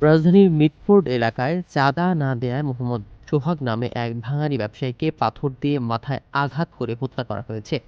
রাজধানীর মিটফোর্ড এলাকায় চাঁদা না দেয়ায় মোহাম্মদ সোহাগ নামে এক ভাঙারি ব্যবসায়ীকে পাথর দিয়ে মাথায় আঘাত করে হত্যা করা হয়েছে।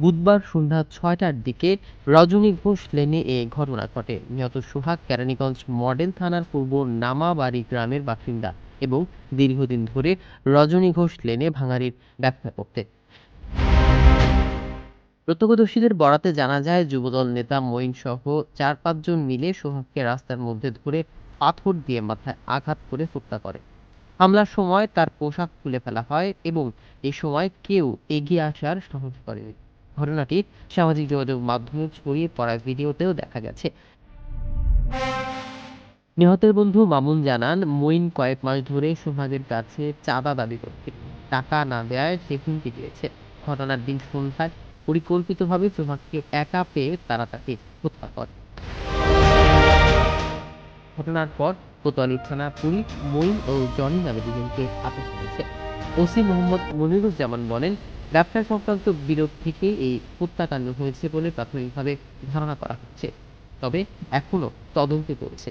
বুধবার সন্ধ্যা ছয়টার দিকে রজনী ঘোষ লেনে এ ঘটনা ঘটে। নিহত সোহাগ কেরানীগঞ্জ মডেল থানার পূর্ব নামাবাড়ি গ্রামের বাসিন্দা এবং দীর্ঘদিন ধরে রজনী ঘোষ লেনে ভাঙারির ব্যবসা করতেন প্রত্যক্ষদর্শীদের বরাতে জানা যায়, যুবদল নেতা মঈন সহ চার পাঁচজন মিলে সোহাগকে রাস্তার মধ্যে ধরে পাথর দিয়ে মাথায় আঘাত করে হত্যা করে। হামলার সময় তার পোশাক খুলে ফেলা হয় এবং এ সময় কেউ এগিয়ে আসার সাহস করেনি ঘটনাটি সামাজিক যোগাযোগ মাধ্যমে ছড়িয়ে পড়া ভিডিওতেও দেখা গেছে। নিহতের বন্ধু মামুন জানান, মঈন কয়েক মাস ধরে সোহাগের কাছে চাঁদা দাবি করছে। টাকা না দেয় সে হুমকি দিয়েছে ঘটনার দিন সন্ধ্যায় পরিকল্পিতভাবে সোহাগকে একা পেয়ে তারা তাকে হত্যা করে। ঘটনার পর কোতোয়ালি থানা পুলিশ মঈন ও জনি নামে দুজনকে আটক করেছে। ওসি মোহাম্মদ মনিরুজ্জামান বলেন, ব্যবসা সংক্রান্ত বিরোধ থেকে এই হত্যাকাণ্ড হয়েছে বলে প্রাথমিকভাবে ধারণা করা হচ্ছে, তবে এখনও তদন্তে চলছে